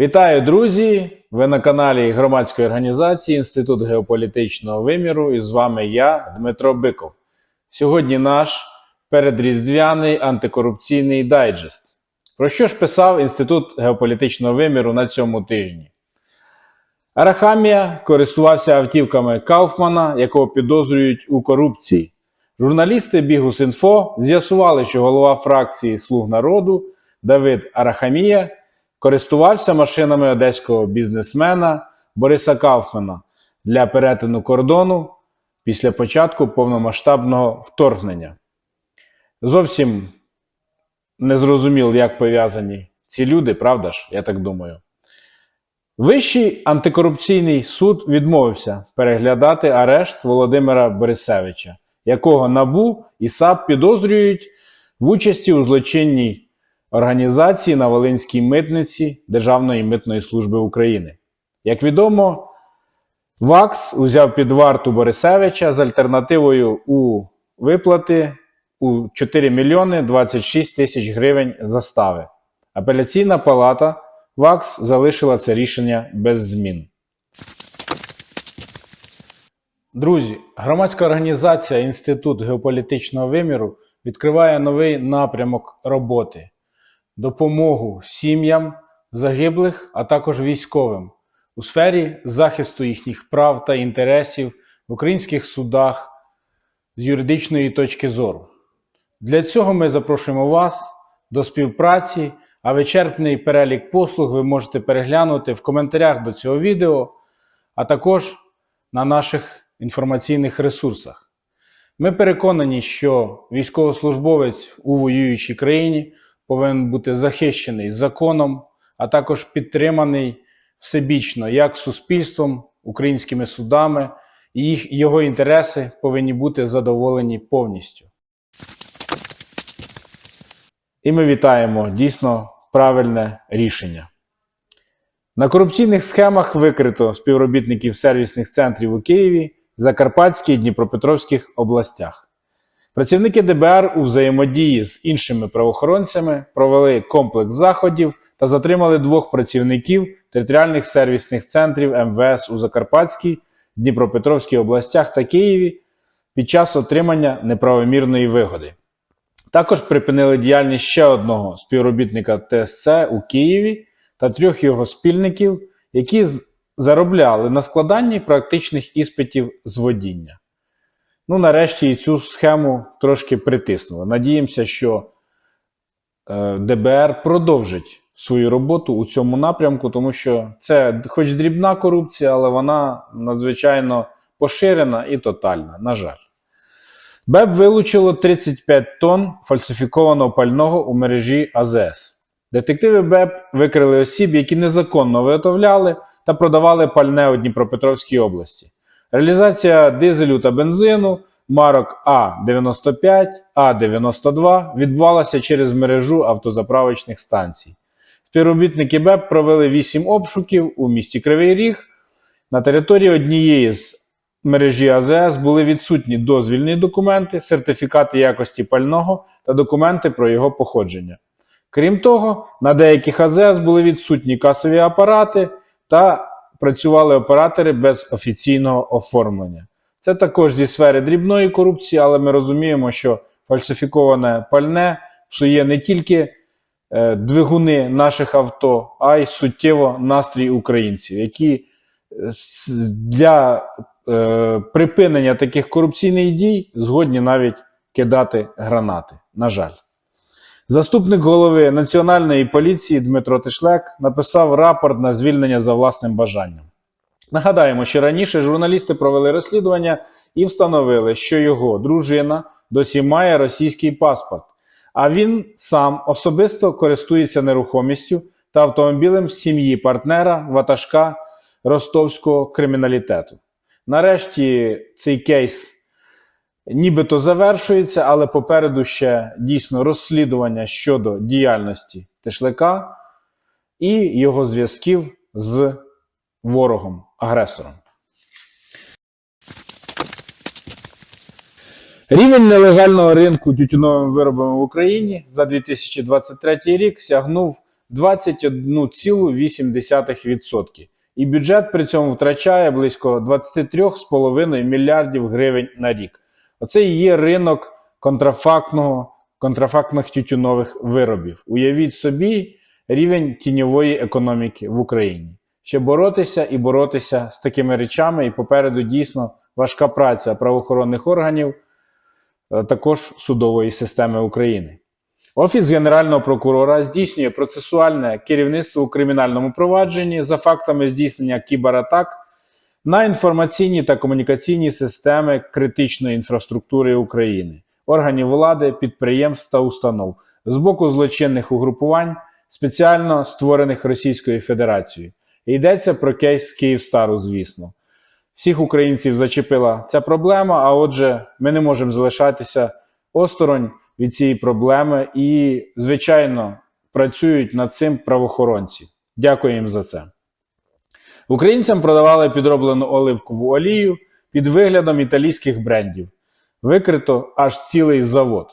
Вітаю, друзі! Ви на каналі громадської організації Інститут геополітичного виміру і з вами я, Дмитро Биков. Сьогодні наш передріздвяний антикорупційний дайджест. Про що ж писав Інститут геополітичного виміру на цьому тижні? Арахамія користувався автівками Кауфмана, якого підозрюють у корупції. Журналісти Бігус.Інфо з'ясували, що голова фракції Слуг народу Давид Арахамія користувався машинами одеського бізнесмена Бориса Кауфмана для перетину кордону після початку повномасштабного вторгнення. Зовсім не зрозуміло, як пов'язані ці люди, правда ж, я так думаю. Вищий антикорупційний суд відмовився переглядати арешт Володимира Борисевича, якого НАБУ і САП підозрюють в участі у злочинній організації на Волинській митниці Державної митної служби України. Як відомо, ВАКС узяв під варту Борисевича з альтернативою у виплати у 4 мільйони 26 тисяч гривень застави. Апеляційна палата ВАКС залишила це рішення без змін. Друзі, громадська організація Інститут геополітичного виміру відкриває новий напрямок роботи допомогу сім'ям загиблих, а також військовим у сфері захисту їхніх прав та інтересів в українських судах з юридичної точки зору. Для цього ми запрошуємо вас до співпраці, а вичерпний перелік послуг ви можете переглянути в коментарях до цього відео, а також на наших інформаційних ресурсах. Ми переконані, що військовослужбовець у воюючій країні повинен бути захищений законом, а також підтриманий всебічно як суспільством, українськими судами, і їх, його інтереси повинні бути задоволені повністю. І ми вітаємо дійсно правильне рішення. На корупційних схемах викрито співробітників сервісних центрів у Києві, Закарпатській і Дніпропетровських областях. Працівники ДБР у взаємодії з іншими правоохоронцями провели комплекс заходів та затримали двох працівників територіальних сервісних центрів МВС у Закарпатській, Дніпропетровській областях та Києві під час отримання неправомірної вигоди. Також припинили діяльність ще одного співробітника ТСЦ у Києві та трьох його спільників, які заробляли на складанні практичних іспитів з водіння. Ну, нарешті і цю схему трошки притиснули. Надіємося, що е, ДБР продовжить свою роботу у цьому напрямку, тому що це хоч дрібна корупція, але вона надзвичайно поширена і тотальна, на жаль. БЕП вилучило 35 тонн фальсифікованого пального у мережі АЗС. Детективи БЕП викрили осіб, які незаконно виготовляли та продавали пальне у Дніпропетровській області. Реалізація дизелю та бензину марок А95, А92 відбувалася через мережу автозаправочних станцій. Співробітники БЕП провели 8 обшуків у місті Кривий Ріг. На території однієї з мережі АЗС були відсутні дозвільні документи, сертифікати якості пального та документи про його походження. Крім того, на деяких АЗС були відсутні касові апарати та працювали оператори без офіційного оформлення. Це також зі сфери дрібної корупції, але ми розуміємо, що фальсифіковане пальне псує не тільки е, двигуни наших авто, а й суттєво настрій українців, які е, для е, припинення таких корупційних дій згодні навіть кидати гранати. На жаль. Заступник голови Національної поліції Дмитро Тишлек написав рапорт на звільнення за власним бажанням. Нагадаємо, що раніше журналісти провели розслідування і встановили, що його дружина досі має російський паспорт, а він сам особисто користується нерухомістю та автомобілем сім'ї партнера ватажка ростовського криміналітету. Нарешті цей кейс нібито завершується, але попереду ще дійсно розслідування щодо діяльності Тишлика і його зв'язків з ворогом, агресором. Рівень нелегального ринку тютюновими виробами в Україні за 2023 рік сягнув 21,8%. І бюджет при цьому втрачає близько 23,5 мільярдів гривень на рік. Оце і є ринок контрафактного, контрафактних тютюнових виробів. Уявіть собі рівень тіньової економіки в Україні. Ще боротися і боротися з такими речами, і попереду дійсно важка праця правоохоронних органів, е, також судової системи України. Офіс Генерального прокурора здійснює процесуальне керівництво у кримінальному провадженні за фактами здійснення кібератак на інформаційні та комунікаційні системи критичної інфраструктури України, органів влади, підприємств та установ з боку злочинних угрупувань, спеціально створених Російською Федерацією. Йдеться про кейс Київстару, звісно. Всіх українців зачепила ця проблема, а отже, ми не можемо залишатися осторонь від цієї проблеми і, звичайно, працюють над цим правоохоронці. Дякую їм за це. Українцям продавали підроблену оливкову олію під виглядом італійських брендів. Викрито аж цілий завод.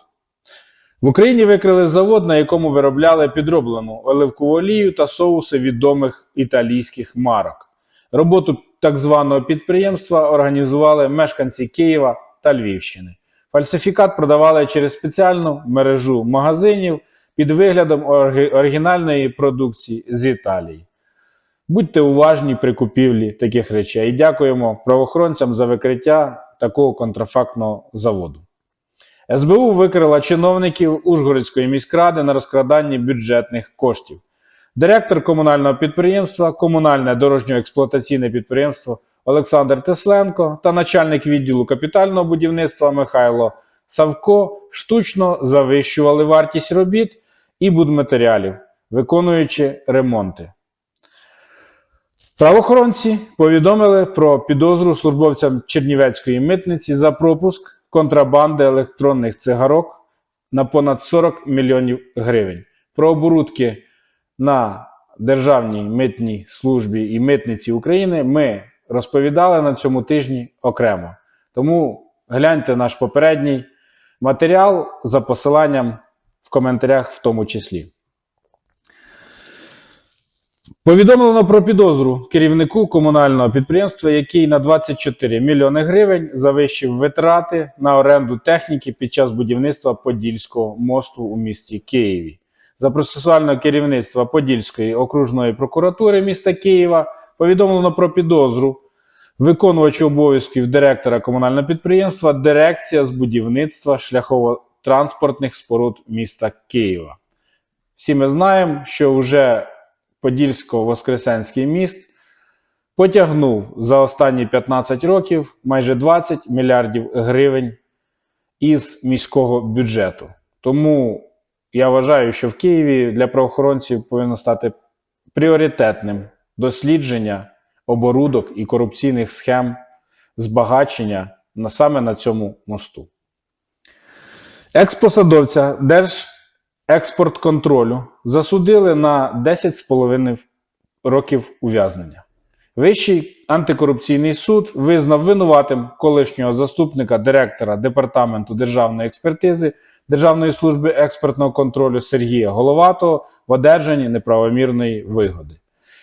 В Україні викрили завод, на якому виробляли підроблену оливкову олію та соуси відомих італійських марок. Роботу так званого підприємства організували мешканці Києва та Львівщини. Фальсифікат продавали через спеціальну мережу магазинів під виглядом оригінальної продукції з Італії. Будьте уважні при купівлі таких речей і дякуємо правоохоронцям за викриття такого контрафактного заводу. СБУ викрила чиновників Ужгородської міськради на розкраданні бюджетних коштів. Директор комунального підприємства, комунальне дорожньо-експлуатаційне підприємство Олександр Тесленко та начальник відділу капітального будівництва Михайло Савко штучно завищували вартість робіт і будматеріалів, виконуючи ремонти. Правоохоронці повідомили про підозру службовцям Чернівецької митниці за пропуск контрабанди електронних цигарок на понад 40 мільйонів гривень. Про оборудки на Державній митній службі і митниці України ми розповідали на цьому тижні окремо. Тому гляньте наш попередній матеріал за посиланням в коментарях в тому числі. Повідомлено про підозру керівнику комунального підприємства, який на 24 мільйони гривень завищив витрати на оренду техніки під час будівництва Подільського мосту у місті Києві. За процесуального керівництва Подільської окружної прокуратури міста Києва повідомлено про підозру виконувачу обов'язків директора комунального підприємства Дирекція з будівництва шляхово-транспортних споруд міста Києва. Всі ми знаємо, що вже Подільсько-Воскресенський міст потягнув за останні 15 років майже 20 мільярдів гривень із міського бюджету. Тому я вважаю, що в Києві для правоохоронців повинно стати пріоритетним дослідження оборудок і корупційних схем збагачення саме на цьому мосту. Експосадовця Держекспортконтролю засудили на 10,5 років ув'язнення. Вищий антикорупційний суд визнав винуватим колишнього заступника директора Департаменту державної експертизи Державної служби експертного контролю Сергія Головатого в одержанні неправомірної вигоди.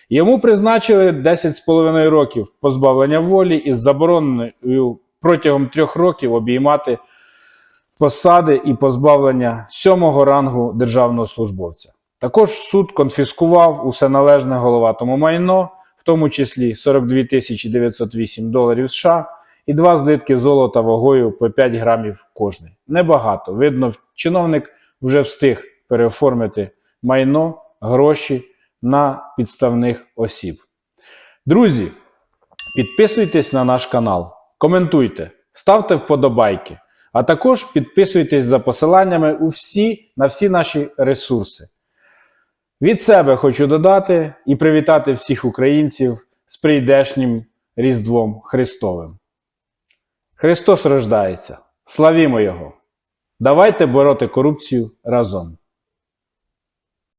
Йому призначили 10,5 років позбавлення волі із забороною протягом трьох років обіймати посади і позбавлення сьомого рангу державного службовця. Також суд конфіскував усе належне головатому майно, в тому числі 42 тисячі 908 доларів США і два злитки золота вагою по 5 грамів кожний. Небагато. Видно, чиновник вже встиг переоформити майно, гроші на підставних осіб. Друзі, підписуйтесь на наш канал, коментуйте, ставте вподобайки, а також підписуйтесь за посиланнями у всі, на всі наші ресурси. Від себе хочу додати і привітати всіх українців з прийдешнім Різдвом Христовим. Христос рождається! Славімо Його! Давайте бороти корупцію разом!